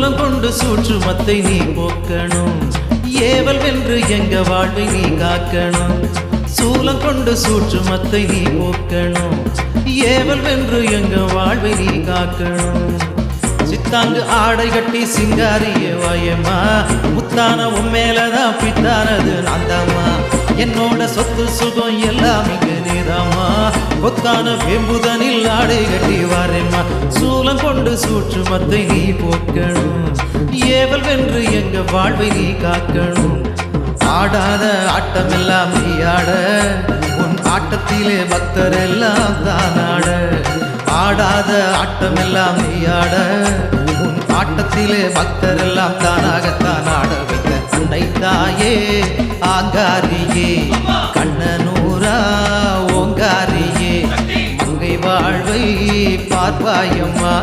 சூலம் கொண்டு சூற்றுமத்தை நீ போக்கணும். ஏவல் வென்று எங்க வாழ்வை நீ காக்கணும். சூலம் கொண்டு சூற்றுமத்தை நீ போக்கணும். ஏவல் வென்று எங்க வாழ்வை நீ காக்கணும். சித்தாங்கு ஆடை கட்டி சிங்காரிய வாயம்மா. முத்தான உன் மேலதான் பித்தானது நான்தாம்மா. என்னோட சொத்து சுகம் எல்லாம் இங்க கொத்தான வெம்புதனில் ஆடை கட்டி வாரேம்மா. சூலம் கொண்டு சூற்று மத்தை நீ போக்கணும். ஏவல் வென்று எங்க வாழ்வை நீ காக்கணும். ஆடாத ஆட்டமெல்லாம் நீ ஆட. உன் ஆட்டத்திலே பக்தர் எல்லாம் தானாட ஆடாத ஆட்டமெல்லாம் நீ ஆட. உன் ஆட்டத்திலே பக்தர் எல்லாம் தானாகத்தான் ஆட வைத்த உன்னை தாயே ஆங்காரி வாழ்வை பார்ப்பாயம்மா.